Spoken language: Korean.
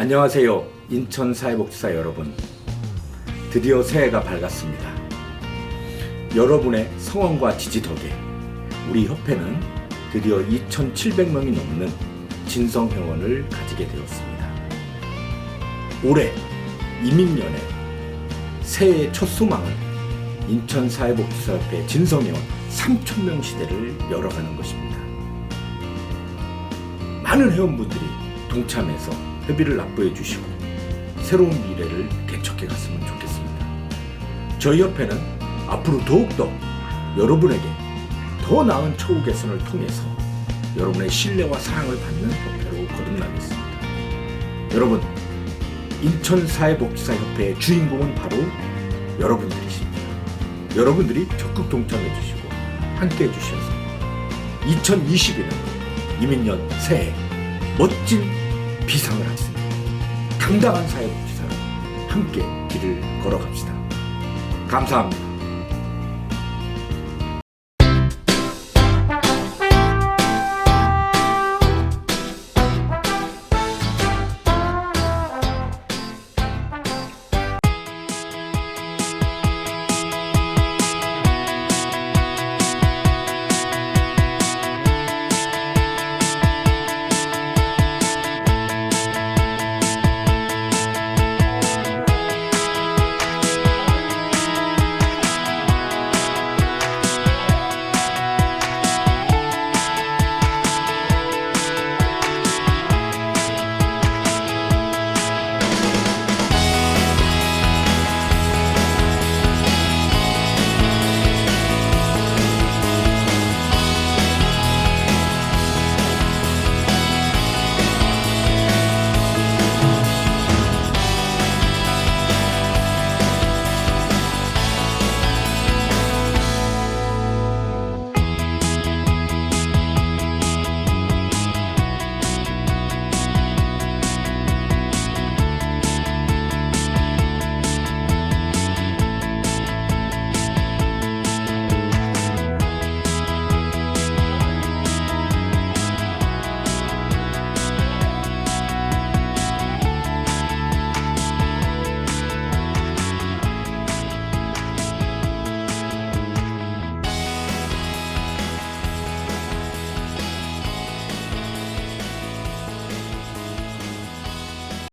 안녕하세요. 인천 사회복지사 여러분. 드디어 새해가 밝았습니다. 여러분의 성원과 지지 덕에 우리 협회는 드디어 2,700명이 넘는 진성 회원을 가지게 되었습니다. 올해 이민년에 새해 첫 소망은 인천 사회복지사협회 진성 회원 3,000명 시대를 열어가는 것입니다. 많은 회원분들이 동참해서 회비를 납부해 주시고 새로운 미래를 개척해 갔으면 좋겠습니다. 저희 협회는 앞으로 더욱더 여러분에게 더 나은 처우 개선을 통해서 여러분의 신뢰와 사랑을 받는 협회로 거듭나겠습니다. 여러분, 인천사회복지사협회의 주인공은 바로 여러분들이십니다. 여러분들이 적극 동참해 주시고 함께 해 주셔서 2020년은 이민년 새해 멋진 비상을 하겠습니다. 당당한 사회복지사로 함께 길을 걸어갑시다. 감사합니다.